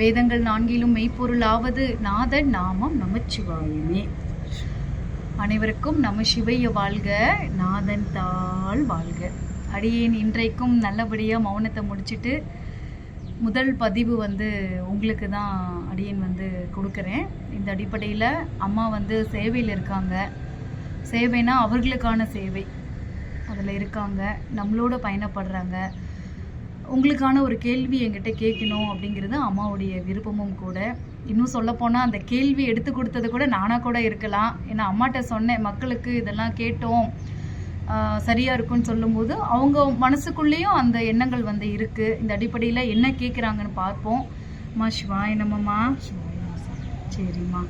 வேதங்கள் நான்கிலும் மெய்ப்பொருளாவது நாதன் நாமம் நமச்சிவாயமே. அனைவருக்கும் நம சிவைய வாழ்க நாதன் தாள் வாழ்க. அடியேன் இன்றைக்கும் நல்லபடியாக மௌனத்தை முடிச்சிட்டு முதல் பதிவு வந்து உங்களுக்கு தான் அடியேன் வந்து கொடுக்குறேன். இந்த அடிப்படையில் அம்மா வந்து சேவையில் இருக்காங்க. சேவைனா அவர்களுக்கான சேவை. அதில் இருக்காங்க. நம்மளோட பயணப்படுறாங்க. உங்களுக்கான ஒரு கேள்வி என்கிட்ட கேட்கணும் அப்படிங்கிறது அம்மாவுடைய விருப்பமும் கூட. இன்னும் சொல்லப்போனால் அந்த கேள்வி எடுத்து கொடுத்தது கூட நானாக கூட இருக்கலாம். ஏன்னா அம்மாட்ட சொன்னேன் மக்களுக்கு இதெல்லாம் கேட்டோம் ஆஹ் சரியா இருக்கும்னு சொல்லும்போது அவங்க மனசுக்குள்ளேயும் அந்த எண்ணங்கள் வந்து இருக்கு. இந்த அடிப்படையில் என்ன கேட்குறாங்கன்னு பார்ப்போம். அம்மா சிவாய நம்மம்மா சரிம்மா.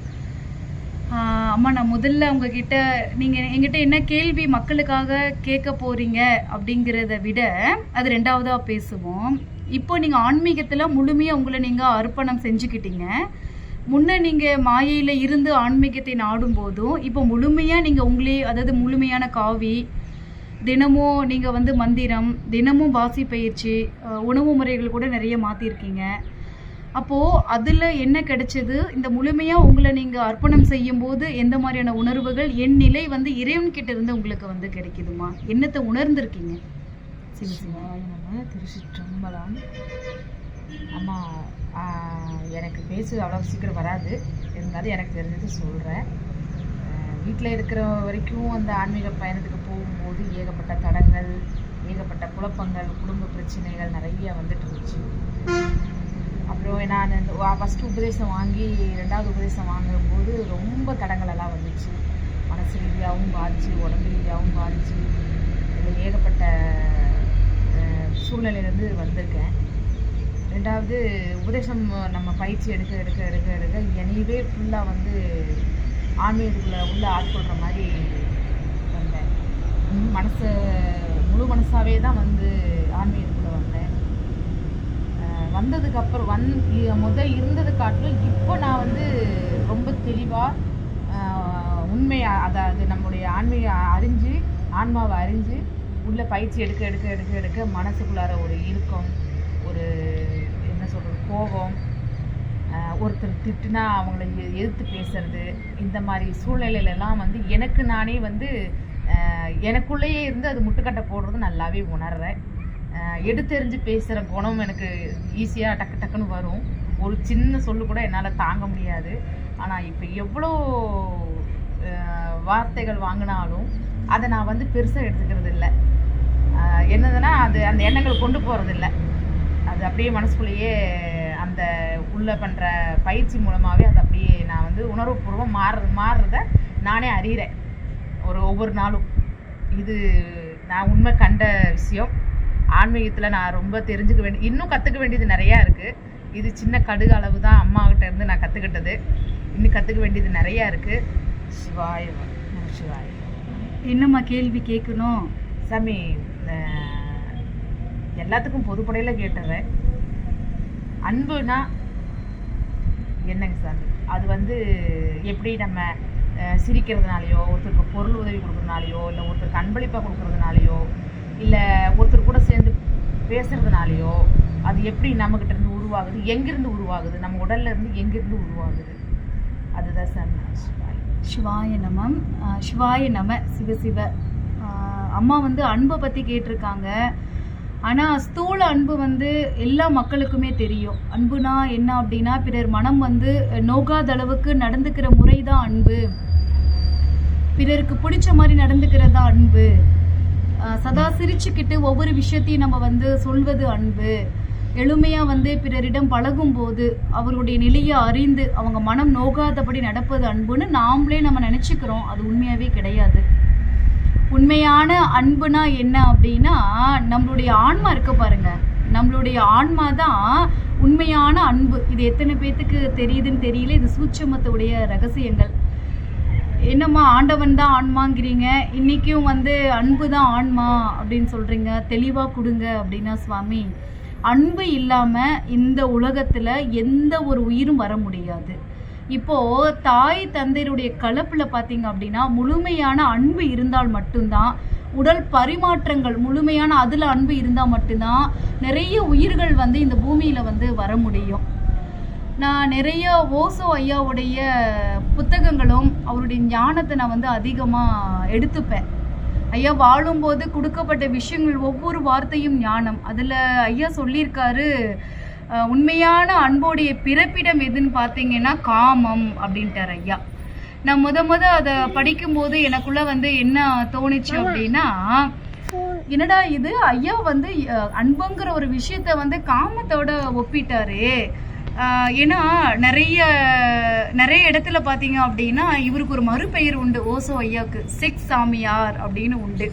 அம்மா நான் முதல்ல உங்ககிட்ட நீங்கள் எங்கிட்ட என்ன கேள்வி மக்களுக்காக கேட்க போகிறீங்க அப்படிங்கிறத விட அது ரெண்டாவதாக பேசுவோம். இப்போ நீங்கள் ஆன்மீகத்தில் முழுமையாக உங்களை நீங்கள் அர்ப்பணம் செஞ்சுக்கிட்டீங்க. முன்ன நீங்கள் மாயையில் இருந்து ஆன்மீகத்தை நாடும் போதும் இப்போ முழுமையாக நீங்கள் உங்களே அதாவது முழுமையான காவி தினமும் நீங்கள் வந்து மந்திரம் தினமும் வாசி பயிற்சி உணவு முறைகள் கூட நிறைய மாற்றிருக்கீங்க அப்போது அதில் என்ன கிடைச்சது? இந்த முழுமையாக உங்களை நீங்கள் அர்ப்பணம் செய்யும் போது எந்த மாதிரியான உணர்வுகள் என் நிலை வந்து இறைவன் கிட்ட இருந்து உங்களுக்கு வந்து கிடைக்குதுமா? என்னத்தை உணர்ந்திருக்கீங்க? சிவ திருச்சிற்றம்பலம். அம்மா எனக்கு பேசுறது அவ்வளோ சீக்கிரம் வராது. இருந்தாலும் எனக்கு தெரிஞ்சது சொல்கிறேன் வீட்டில் இருக்கிற வரைக்கும் அந்த ஆன்மீக பயணத்துக்கு போகும்போது ஏகப்பட்ட தடங்கள் ஏகப்பட்ட குழப்பங்கள் குடும்ப பிரச்சனைகள் நிறைய வந்துட்டு இருந்துச்சு. அப்புறம் நான் இந்த ஃபஸ்ட்டு உபதேசம் வாங்கி ரெண்டாவது உபதேசம் வாங்கும்போது ரொம்ப தடங்களெல்லாம் வந்துச்சு. மனசு ரீதியாகவும் பாதிச்சு உடம்பு ரீதியாகவும் பாதிச்சு. இதில் ஏகப்பட்ட சூழ்நிலையிலேருந்து வந்திருக்கேன். ரெண்டாவது உபதேசம் நம்ம பயிற்சி எடுக்க எடுக்க எடுக்க எடுக்க எனவே ஃபுல்லாக வந்து ஆன்மீகத்துக்குள்ளே உள்ள ஆட்கொள்கிற மாதிரி வந்தேன். மனசை மனசு முழு மனசாகவே தான் வந்து ஆன்மீகத்துக்குள்ளே வந்தேன். வந்ததுக்கப்புறம் வந்ததுக்கு அப்புறம் வந் முதல் முத இருந்தது காட்டிலும் இப்போ நான் வந்து ரொம்ப தெளிவாக உண்மையாக அதாவது நம்முடைய ஆன்மீக அறிஞ்சு ஆன்மாவை அறிஞ்சு உள்ள பயிற்சி எடுக்க எடுக்க எடுக்க எடுக்க மனசுக்குள்ளார ஒரு இறுக்கம் ஒரு என்ன சொல்கிறது கோபம் ஒருத்தர் திட்டுனா அவங்கள எ- எதிர்த்து பேசுறது இந்த மாதிரி சூழ்நிலையிலலாம் வந்து எனக்கு நானே வந்து எனக்குள்ளேயே இருந்து அது முட்டுக்கட்டை போடுறது நல்லாவே உணர்றேன். எடுத்தெறிஞ்சு பேசுகிற குணம் எனக்கு ஈஸியாக டக்கு டக்குன்னு வரும். ஒரு சின்ன சொல்லு கூட என்னால் தாங்க முடியாது. ஆனால் இப்போ எவ்வளோ வார்த்தைகள் வாங்கினாலும் அதை நான் வந்து பெருசாக எடுத்துக்கிறது இல்லை என்னதுன்னா அது அந்த எண்ணங்கள் கொண்டு போகிறது இல்லை அது அப்படியே மனசுக்குள்ளேயே அந்த உள்ள பண்ணுற பயிற்சி மூலமாகவே அது அப்படியே நான் வந்து உணர்வுபூர்வம் மாறு மாறுறத நானே அறிகிறேன் ஒரு ஒவ்வொரு நாளும். இது நான் உண்மை கண்ட விஷயம். ஆன்மீகத்தில் நான் ரொம்ப தெரிஞ்சுக்க வேண்டிய இன்னும் கற்றுக்க வேண்டியது நிறையா இருக்குது இது சின்ன கடுகு அளவு தான் அம்மாக்கிட்ட இருந்து நான் கற்றுக்கிட்டது இன்னும் கற்றுக்க வேண்டியது நிறையா இருக்குது சிவாய சிவாய. என்னம்மா கேள்வி கேட்கணும்? சாமி எல்லாத்துக்கும் பொதுப்படையில் கேட்டுறேன் அன்புனா என்னங்க சாமி? அது வந்து எப்படி நம்ம சிரிக்கிறதுனாலையோ ஒருத்தருக்கு பொருள் உதவி கொடுக்கறதுனாலையோ இல்லை ஒருத்தருக்கு அன்பளிப்பாக கொடுக்கறதுனாலையோ இல்லை ஒருத்தர் கூட சேர்ந்து பேசுகிறதுனாலையோ அது எப்படி நம்மக்கிட்ட இருந்து உருவாகுது? எங்கேருந்து உருவாகுது? நம்ம உடல்ல இருந்து எங்கேருந்து உருவாகுது? அதுதான் சார் சிவாய நமம் சிவாய நம. சிவ சிவ. அம்மா வந்து அன்பை பற்றி கேட்டிருக்காங்க. ஆனால் ஸ்தூல அன்பு வந்து எல்லா மக்களுக்குமே தெரியும். அன்புனா என்ன அப்படின்னா பிறர் மனம் வந்து நோகாத அளவுக்கு நடந்துக்கிற முறை தான் அன்பு. பிறருக்கு பிடிச்ச மாதிரி நடந்துக்கிறது தான் அன்பு. சதா சிரிச்சுக்கிட்டு ஒவ்வொரு விஷயத்தையும் நம்ம வந்து சொல்வது அன்பு. எளிமையாக வந்து பிறரிடம் பழகும்போது அவர்களுடைய நிலையை அறிந்து அவங்க மனம் நோகாதபடி நடப்பது அன்புன்னு நாமளே நம்ம நினச்சிக்கிறோம். அது உண்மையாகவே கிடையாது. உண்மையான அன்புனா என்ன அப்படின்னா நம்மளுடைய ஆன்மா இருக்க பாருங்க. நம்மளுடைய ஆன்மா தான் உண்மையான அன்பு. இது எத்தனை பேத்துக்கு தெரியுதுன்னு தெரியல. இது சூட்சமத்துடைய ரகசியங்கள். என்னம்மா ஆண்டவன் தான் ஆன்மாங்கிறீங்க. இன்னைக்கும் வந்து அன்பு தான் ஆன்மா அப்படின்னு சொல்றீங்க. தெளிவா கொடுங்க அப்படின்னா சுவாமி அன்பு இல்லாம இந்த உலகத்துல எந்த ஒரு உயிரும் வர முடியாது. இப்போ தாய் தந்தையருடைய கலப்புல பாத்தீங்க அப்படின்னா முழுமையான அன்பு இருந்தால் மட்டும்தான் உடல் பரிமாற்றங்கள் முழுமையான அதுல அன்பு இருந்தா மட்டும்தான் நிறைய உயிர்கள் வந்து இந்த பூமியில வந்து வர முடியும். நான் நிறைய ஓசோ ஐயாவுடைய புத்தகங்களும் அவருடைய ஞானத்தை நான் வந்து அதிகமாக எடுத்துப்பேன். ஐயா வாழும்போது கொடுக்கப்பட்ட விஷயங்கள் ஒவ்வொரு வார்த்தையும் ஞானம். அதில் ஐயா சொல்லியிருக்காரு உண்மையான அன்போடைய பிறப்பிடம் எதுன்னு பார்த்தீங்கன்னா காமம் அப்படின்ட்டார் ஐயா. நான் முத முத அதை படிக்கும்போது எனக்குள்ள வந்து என்ன தோணுச்சு அப்படின்னா என்னடா இது? ஐயா வந்து அன்புங்கிற ஒரு விஷயத்த வந்து காமத்தோட ஒப்பிட்டாரு. ஏன்னா நிறைய நிறைய இடத்துல பார்த்தீங்க அப்படின்னா இவருக்கு ஒரு மறுபெயர் உண்டு. ஓசோ ஐயாவுக்கு சிக் சாமியார் அப்படின்னு உண்டு.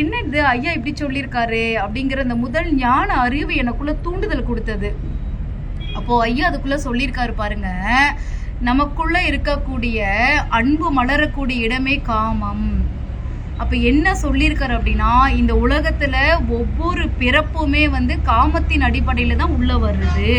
என்ன இது ஐயா இப்படி சொல்லியிருக்காரு அப்படிங்கிற அந்த முதல் ஞான அறிவு எனக்குள்ள தூண்டுதல் கொடுத்தது. அப்போ ஐயா அதுக்குள்ள சொல்லியிருக்காரு பாருங்க நமக்குள்ள இருக்கக்கூடிய அன்பு மலரக்கூடிய இடமே காமம். அப்போ என்ன சொல்லியிருக்காரு அப்படின்னா இந்த உலகத்தில் ஒவ்வொரு பிறப்புமே வந்து காமத்தின் அடிப்படையில் தான் உள்ள வருது.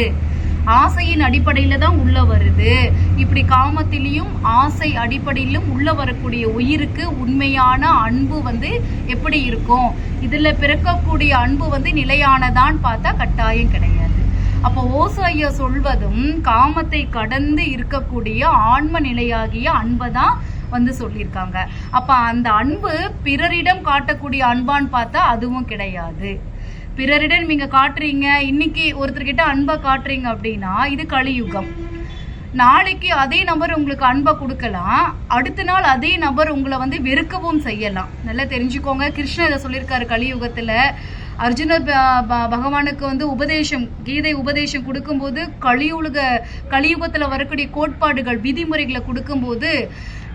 ஆசையின் அடிப்படையில் தான் உள்ளே வருது. இப்படி காமத்திலையும் ஆசை அடிப்படையிலும் உள்ளே வரக்கூடிய உயிருக்கு உண்மையான அன்பு வந்து எப்படி இருக்கும்? இதில் பிறக்கக்கூடிய அன்பு வந்து நிலையானதான்னு பார்த்தா கட்டாயம் கிடையாது. அப்போ ஓசோ ஐயா சொல்வதும் காமத்தை கடந்து இருக்கக்கூடிய ஆன்ம நிலையாகிய அன்பை தான் வந்து சொல்லியிருக்காங்க. அப்ப அந்த அன்பு பிறரிடம் காட்டக்கூடிய அன்பான்னு பார்த்தா அதுவும் கிடையாது. பிறரிடம் நீங்க காட்டுறீங்க இன்னைக்கு ஒருத்தர்கிட்ட அன்பை காட்டுறீங்க அப்படின்னா இது கலியுகம். நாளைக்கு அதே நபர் உங்களுக்கு அன்பை கொடுக்கலாம் அடுத்த நாள் அதே நபர் உங்களை வந்து வெறுக்கவும் செய்யலாம். நல்லா தெரிஞ்சுக்கோங்க. கிருஷ்ணன் இதை சொல்லியிருக்காரு கலியுகத்துல. அர்ஜுனர் ப- பகவானுக்கு வந்து உபதேசம் கீதை உபதேசம் கொடுக்கும்போது கலியுலக கலியுகத்தில் வரக்கூடிய கோட்பாடுகள் விதிமுறைகளை கொடுக்கும்போது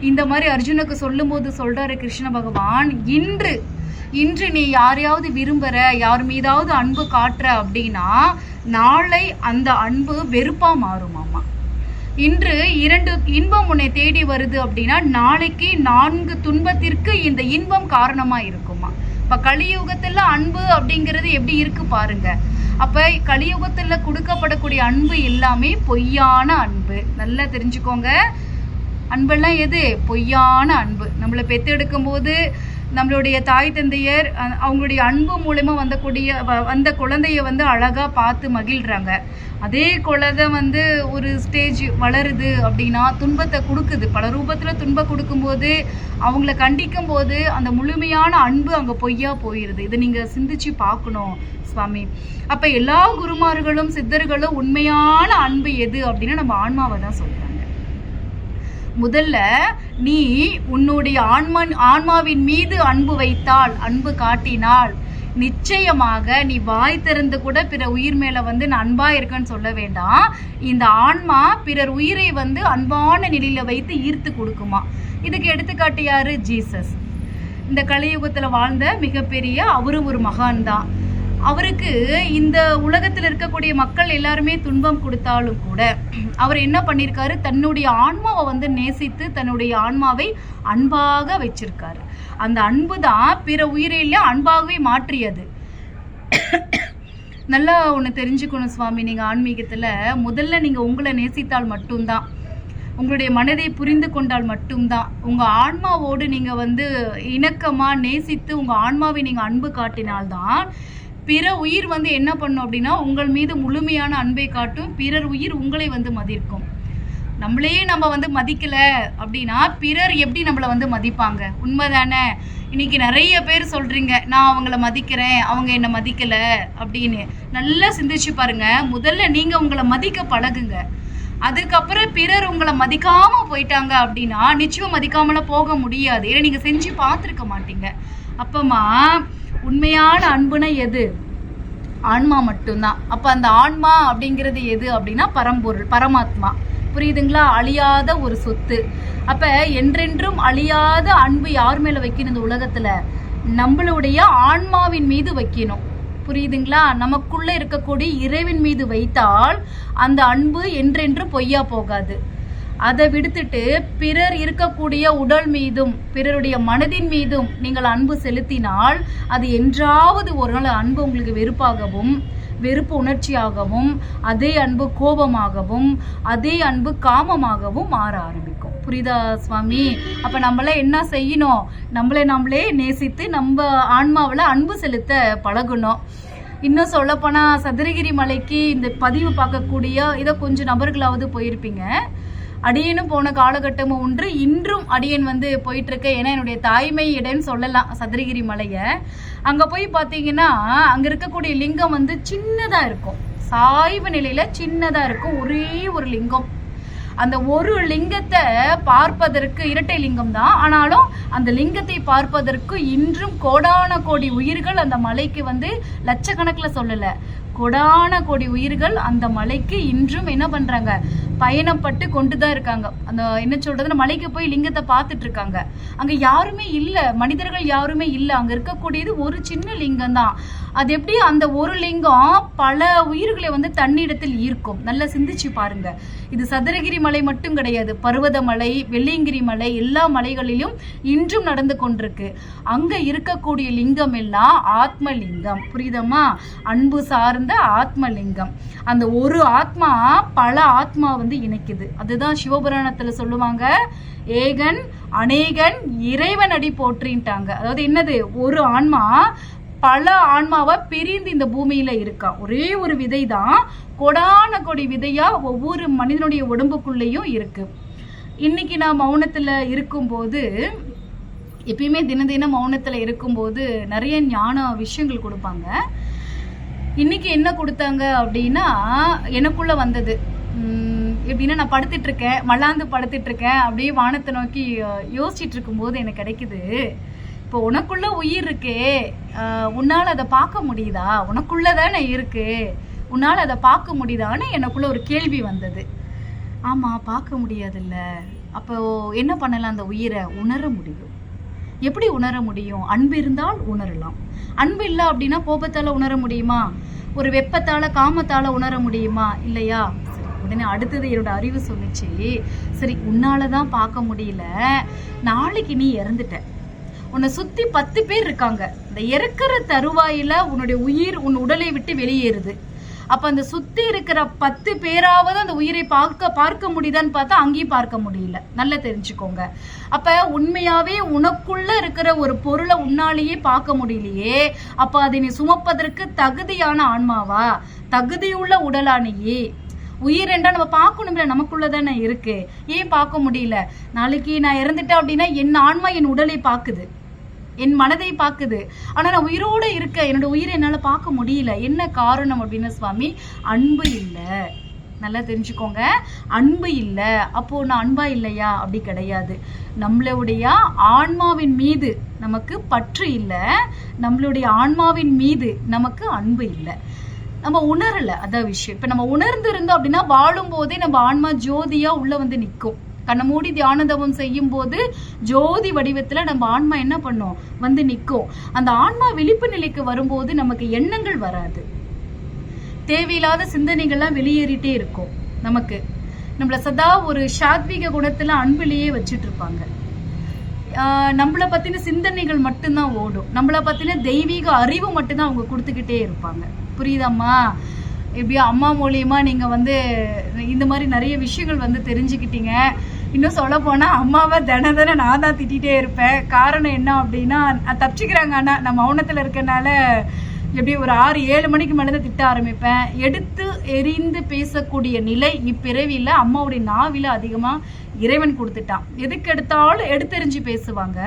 இந்த மாதிரி அர்ஜுனுக்கு சொல்லும்போது சொல்கிறாரு கிருஷ்ண பகவான் இன்று இன்று நீ யாரையாவது விரும்புகிற யார் மீதாவது அன்பு காட்டுற அப்படின்னா நாளை அந்த அன்பு வெறுப்பாக மாறுமாமா இன்று இரண்டு இன்பம் உன்னை தேடி வருது அப்படின்னா நாளைக்கு நான்கு துன்பத்திற்கு இந்த இன்பம் காரணமாக இருக்குமா இப்ப கலியுகத்துல அன்பு அப்படிங்கிறது எப்படி இருக்கு பாருங்க. அப்ப கலியுகத்துல கொடுக்கப்படக்கூடிய அன்பு எல்லாமே பொய்யான அன்பு. நல்லா தெரிஞ்சுக்கோங்க. அன்பெல்லாம் எது? பொய்யான அன்பு. நம்மளை பெத்தெடுக்கும் போது நம்மளுடைய தாய் தந்தையர் அவங்களுடைய அன்பு மூலயமா வந்தக்கூடிய வ- வந்த குழந்தைய வந்து அழகாக பார்த்து மகிழ்கிறாங்க அதே குழந்தை வந்து ஒரு ஸ்டேஜ் வளருது அப்படின்னா துன்பத்தை கொடுக்குது. பல ரூபத்தில் துன்பம் கொடுக்கும்போது அவங்கள கண்டிக்கும் போது அந்த முழுமையான அன்பு அங்கே பொய்யா போயிடுது இதை நீங்கள் சிந்திச்சு பார்க்கணும் சுவாமி. அப்போ எல்லா குருமார்களும் சித்தர்களும் உண்மையான அன்பு எது அப்படின்னா நம்ம ஆன்மாவை தான் சொல்கிறாங்க முதல்ல நீ உன்னுடைய ஆன்மா ஆன்மாவின் மீது அன்பு வைத்தால் அன்பு காட்டினால் நிச்சயமாக நீ வாய் திறந்து கூட பிற உயிர் மேல வந்து நான் அன்பா இருக்கேன்னு சொல்ல வேண்டாம். இந்த ஆன்மா பிறர் உயிரை வந்து அன்பான நிலையில வைத்து ஈர்த்து கொடுக்குமா? இதுக்கு எடுத்துக்காட்டு யாரு? ஜீசஸ். இந்த கலியுகத்துல வாழ்ந்த மிகப்பெரிய அவரும் ஒரு மகான் தான் அவருக்கு இந்த உலகத்தில் இருக்கக்கூடிய மக்கள் எல்லாருமே துன்பம் கொடுத்தாலும் கூட அவர் என்ன பண்ணியிருக்காரு தன்னுடைய ஆன்மாவை வந்து நேசித்து தன்னுடைய ஆன்மாவை அன்பாக வச்சிருக்காரு. அந்த அன்பு தான் பிற உயிரில அன்பாகவே மாற்றியது. நல்லா ஒன்று தெரிஞ்சுக்கணும் சுவாமி நீங்கள் ஆன்மீகத்தில். முதல்ல நீங்கள் உங்களை நேசித்தால் மட்டும்தான் உங்களுடைய மனதை புரிந்து கொண்டால் மட்டும்தான் உங்கள் ஆன்மாவோடு நீங்கள் வந்து இணக்கமாக நேசித்து உங்கள் ஆன்மாவை நீங்கள் அன்பு காட்டினால்தான் பிற உயிர் வந்து என்ன பண்ணும் அப்படின்னா உங்கள் மீது முழுமையான அன்பை காட்டும். பிறர் உயிர் உங்களை வந்து மதிக்கும். நம்மளையே நம்ம வந்து மதிக்கல அப்படின்னா பிறர் எப்படி நம்மளை வந்து மதிப்பாங்க? உண்மைதானே? இன்னைக்கு நிறைய பேர் சொல்றீங்க நான் அவங்கள மதிக்கிறேன் அவங்க என்னை மதிக்கல அப்படின்னு. நல்லா சிந்திச்சு பாருங்க. முதல்ல நீங்க உங்களை மதிக்க பழகுங்க. அதுக்கப்புறம் பிறர் உங்களை மதிக்காம போயிட்டாங்க அப்படின்னா நிச்சயம் மதிக்காமல போக முடியாது. ஏன்னா நீங்க செஞ்சு பார்த்துருக்க மாட்டீங்க. அப்பமா உண்மையான அன்புனா எது? ஆன்மா மட்டும்தான். அப்ப அந்த ஆன்மா அப்படிங்கிறது எது அப்படின்னா பரம்பொருள் பரமாத்மா. புரியுதுங்களா? அழியாத ஒரு சொத்து. அப்ப என்றென்றும் அழியாத அன்பு யார் மேல வைக்கணும் இந்த உலகத்துல? நம்மளுடைய ஆன்மாவின் மீது வைக்கணும். புரியுதுங்களா? நமக்குள்ள இருக்கக்கூடிய இறைவின் மீது வைத்தால் அந்த அன்பு என்றென்று பொய்யா போகாது. அதை விடுத்துட்டு பிறர் இருக்கக்கூடிய உடல் மீதும் பிறருடைய மனதின் மீதும் நீங்கள் அன்பு செலுத்தினால் அது என்றாவது ஒரு நாள் அன்பு உங்களுக்கு வெறுப்பாகவும் வெறுப்பு உணர்ச்சியாகவும் அதே அன்பு கோபமாகவும் அதே அன்பு காமமாகவும் மாற ஆரம்பிக்கும். புரியுதா சுவாமி? அப்ப நம்மள என்ன செய்யணும்? நம்மளை நம்மளே நேசித்து நம்ம ஆன்மாவில் அன்பு செலுத்த பழகணும். இன்னும் சொல்லப்போனால் சதுரகிரி மலைக்கு இந்த பதிவு பார்க்கக்கூடிய இதை கொஞ்சம் நபர்களாவது போயிருப்பீங்க. அடியனும் போன காலகட்டமும் ஒன்று. இன்றும் அடியன் வந்து போயிட்டு இருக்கேன் ஏன்னா என்னுடைய தாய்மை இடம்னு சொல்லலாம் சதுரகிரி மலையை. அங்க போய் பார்த்தீங்கன்னா அங்க இருக்கக்கூடிய லிங்கம் வந்து சின்னதா இருக்கும். சாய்வு நிலையில சின்னதா இருக்கும். ஒரே ஒரு லிங்கம். அந்த ஒரு லிங்கத்தை பார்ப்பதற்கு இரட்டை லிங்கம் தான். ஆனாலும் அந்த லிங்கத்தை பார்ப்பதற்கு இன்றும் கோடான கோடி உயிர்கள் அந்த மலைக்கு வந்து லட்சக்கணக்கில் சொல்லலை. கொடான கோடி உயிர்கள் அந்த மலைக்கு இன்றும் என்ன பண்றாங்க? பயணப்பட்டு கொண்டு தான் இருக்காங்க. அந்த என்ன சொல்றதுன்னா மலைக்கு போய் லிங்கத்தை பார்த்துட்டு இருக்காங்க. அங்க யாருமே இல்ல. மனிதர்கள் யாருமே இல்ல. அங்க இருக்கக்கூடியது ஒரு சின்ன லிங்கம் தான் அது எப்படி அந்த ஒரு லிங்கம் பல உயிர்களை வந்து தன்னிடத்தில் ஈர்க்கும்? நல்லா சிந்திச்சு பாருங்க. இது சதுரகிரி மலை மட்டும் கிடையாது. பருவதமலை வெள்ளியங்கிரி மலை எல்லா மலைகளிலும் இன்றும் நடந்து கொண்டிருக்கு. அங்க இருக்கக்கூடிய லிங்கம் எல்லாம் ஆத்ம லிங்கம் புரியுதமா அன்பு சார்ந்த ஆத்ம லிங்கம் அந்த ஒரு ஆத்மா பல ஆத்மா வந்து இணைக்குது. அதுதான் சிவபுராணத்துல சொல்லுவாங்க. ஏகன் அநேகன் இறைவன் அடி போற்றின்ட்டாங்க. அதாவது என்னது? ஒரு ஆன்மா பல ஆன்மாவா பிரிந்து இந்த பூமியில இருக்கா. ஒரே ஒரு விதை தான் கொடான கொடி விதையா ஒவ்வொரு மனிதனுடைய உடம்புக்குள்ளேயும் இருக்கு. இன்னைக்கு நான் மௌனத்துல இருக்கும்போது எப்பயுமே தின தினம் மௌனத்துல இருக்கும்போது நிறைய ஞான விஷயங்கள் கொடுப்பாங்க. இன்னைக்கு என்ன கொடுத்தாங்க அப்படின்னா எனக்குள்ள வந்தது. எப்படின்னா நான் படுத்துட்டு இருக்கேன் மல்லாந்து படுத்துட்டு இருக்கேன் அப்படியே வானத்தை நோக்கி யோசிச்சுட்டு இருக்கும்போது எனக்கு கிடைக்குது. இப்போ உனக்குள்ள உயிர் இருக்கே. உன்னால் அதை பார்க்க முடியுதா? உனக்குள்ள தானே இருக்கு. உன்னால் அதை பார்க்க முடியுதான்னு எனக்குள்ள ஒரு கேள்வி வந்தது. ஆமாம் பார்க்க முடியாதுல்ல. அப்போ என்ன பண்ணலாம் அந்த உயிரை? உணர முடியும். எப்படி உணர முடியும்? அன்பு இருந்தால் உணரலாம். அன்பு இல்லை அப்படின்னா கோபத்தால் உணர முடியுமா? ஒரு வெப்பத்தால் காமத்தால் உணர முடியுமா? இல்லையா? சரி, உடனே அடுத்தது என்னோட அறிவு சொல்லிச்சு. சரி உன்னால தான் பார்க்க முடியல. நாளைக்கு நீ இறந்துட்ட. உன்னை சுத்தி பத்து பேர் இருக்காங்க. இந்த இறக்குற தருவாயில உன்னுடைய உயிர் உன் உடலை விட்டு வெளியேறுது. அப்ப அந்த சுத்தி இருக்கிற பத்து பேராவது அந்த உயிரை பார்க்க பார்க்க முடியுதான்னு பார்த்தா அங்கேயும் பார்க்க முடியல. நல்லா தெரிஞ்சுக்கோங்க. அப்ப உண்மையாவே உனக்குள்ள இருக்கிற ஒரு பொருளை உன்னாலேயே பார்க்க முடியலையே. அப்ப அதை நீ சுமப்பதற்கு தகுதியான ஆன்மாவா? தகுதியுள்ள உடலானையே உயிர் என்றா நம்ம பார்க்கணும்ல நமக்குள்ள தானே இருக்கு. ஏன் பார்க்க முடியல? நாளைக்கு நான் இறந்துட்டேன் அப்படின்னா என் ஆன்மா என் உடலை பார்க்குது. என் மனதை பார்க்குது. ஆனா நான் உயிரோட இருக்க என்னோட உயிரை என்னால பார்க்க முடியல. என்ன காரணம் அப்படின்னு சுவாமி அன்பு இல்லை. நல்லா தெரிஞ்சுக்கோங்க. அன்பு இல்லை. அப்போ நான் அன்பா இல்லையா? அப்படி கிடையாது. நம்மளுடைய ஆன்மாவின் மீது நமக்கு பற்று இல்லை. நம்மளுடைய ஆன்மாவின் மீது நமக்கு அன்பு இல்லை. நம்ம உணரல. அதான் விஷயம். இப்ப நம்ம உணர்ந்து இருந்தோம் அப்படின்னா வாழும் போதே நம்ம ஆன்மா ஜோதியா உள்ள வந்து நிற்கும் கண்ணை மூடி தியான தவம் செய்யும் போது ஜோதி வடிவத்துல நம்ம ஆன்மா என்ன பண்ணும்? வந்து நிற்கும் அந்த ஆன்மா விழிப்பு நிலைக்கு வரும்போது நமக்கு எண்ணங்கள் வராது. தேவையில்லாத சிந்தனைகள்லாம் வெளியேறிட்டே இருக்கும். நமக்கு. நம்மள சதா ஒரு சாத்வீக குணத்துல அன்பிலேயே வச்சுட்டு இருப்பாங்க ஆஹ் நம்மள பத்தின சிந்தனைகள் மட்டும்தான் ஓடும். நம்மள பத்தின தெய்வீக அறிவு மட்டும்தான் அவங்க கொடுத்துக்கிட்டே இருப்பாங்க. புரியுதாம்மா? எப்படியோ அம்மா மூலியமா நீங்க வந்து இந்த மாதிரி நிறைய விஷயங்கள் வந்து தெரிஞ்சுக்கிட்டீங்க. இன்னும் சொல்ல போனா அம்மாவை தின தினம் நான் தான் திட்டிகிட்டே இருப்பேன். காரணம் என்ன அப்படின்னா தப்பிச்சுக்கிறாங்க ஆனா நான் மௌனத்துல இருக்கனால எப்படி ஒரு ஆறு ஏழு மணிக்கு மேலே தான் திட்ட ஆரம்பிப்பேன். எடுத்து எரிந்து பேசக்கூடிய நிலை இப்பிறவியில் அம்மாவுடைய நாவில அதிகமாக இறைவன் கொடுத்துட்டான். எதுக்கு எடுத்தாலும் எடுத்தெறிஞ்சு பேசுவாங்க.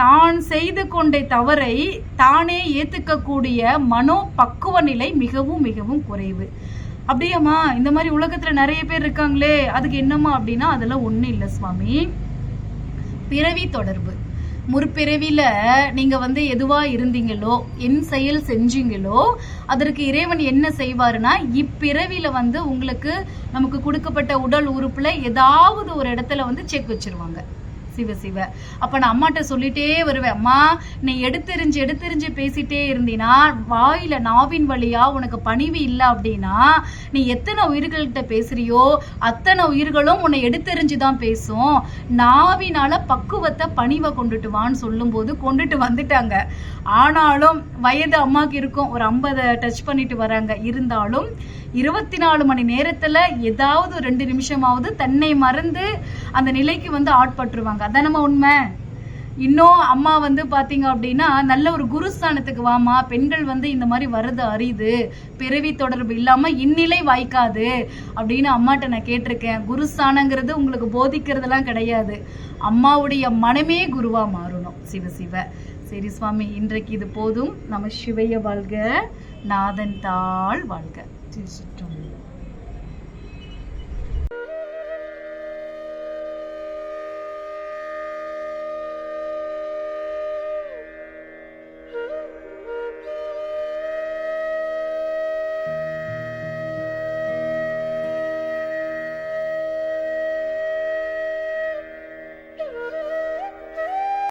தான் செய்து கொண்ட தவறை தானே ஏத்துக்கக்கூடிய மனோ பக்குவ நிலை மிகவும் மிகவும் குறைவு. அப்படியாம்மா இந்த மாதிரி உலகத்துல நிறைய பேர் இருக்காங்களே அதுக்கு என்னம்மா அப்படின்னா அதெல்லாம் ஒண்ணும் இல்லை சுவாமி. பிறவி தொடர்பு. முற்பிறவில நீங்க வந்து எதுவா இருந்தீங்களோ என் செயல் செஞ்சீங்களோ அதற்கு இறைவன் என்ன செய்வாருன்னா இப்பிறவில வந்து உங்களுக்கு நமக்கு கொடுக்கப்பட்ட உடல் உறுப்புல ஏதாவது ஒரு இடத்துல வந்து செக் வச்சிருவாங்க. சிவ சிவ. அப்ப நான் அம்மாட்ட சொல்லிட்டே வருவேன் அம்மா நீ எடுத்தெறிஞ்சு எடுத்தெறிஞ்சு பேசிட்டே இருந்தீனா வாயில நாவின் வழியா உனக்கு பணிவு இல்லை அப்படின்னா நீ எத்தனை உயிர்கள்கிட்ட பேசுறியோ அத்தனை உயிர்களும் உன்னை எடுத்தெறிஞ்சு தான் பேசும். நாவினால பக்குவத்தை பணிவை கொண்டுட்டு வான்னு சொல்லும்போது கொண்டுட்டு வந்துட்டாங்க. ஆனாலும் வயது அம்மாக்கு இருக்கும் ஒரு ஐம்பதை டச் பண்ணிட்டு வராங்க. இருந்தாலும் இருபத்தி நாலு மணி நேரத்துல ஏதாவது ரெண்டு நிமிஷமாவது தன்னை மறந்து அந்த நிலைக்கு வந்து ஆட்பட்டுருவாங்க. அதானமா உண்மை? இன்னும் அம்மா வந்து பாத்தீங்க அப்படின்னா நல்ல ஒரு குருஸ்தானத்துக்கு வாமா பெண்கள் வந்து இந்த மாதிரி வர்றது அறியுது பிறவி தொடர்பு இல்லாம இந்நிலை வாய்க்காது அப்படின்னு அம்மாட்ட நான் கேட்டிருக்கேன். குருஸ்தானங்கிறது உங்களுக்கு போதிக்கிறதெல்லாம் கிடையாது. அம்மாவுடைய மனமே குருவா மாறணும். சிவ சிவ. சரி சுவாமி இன்றைக்கு இது போதும். நம்ம சிவைய வாழ்க. நாதன் தாள் வாழ்க.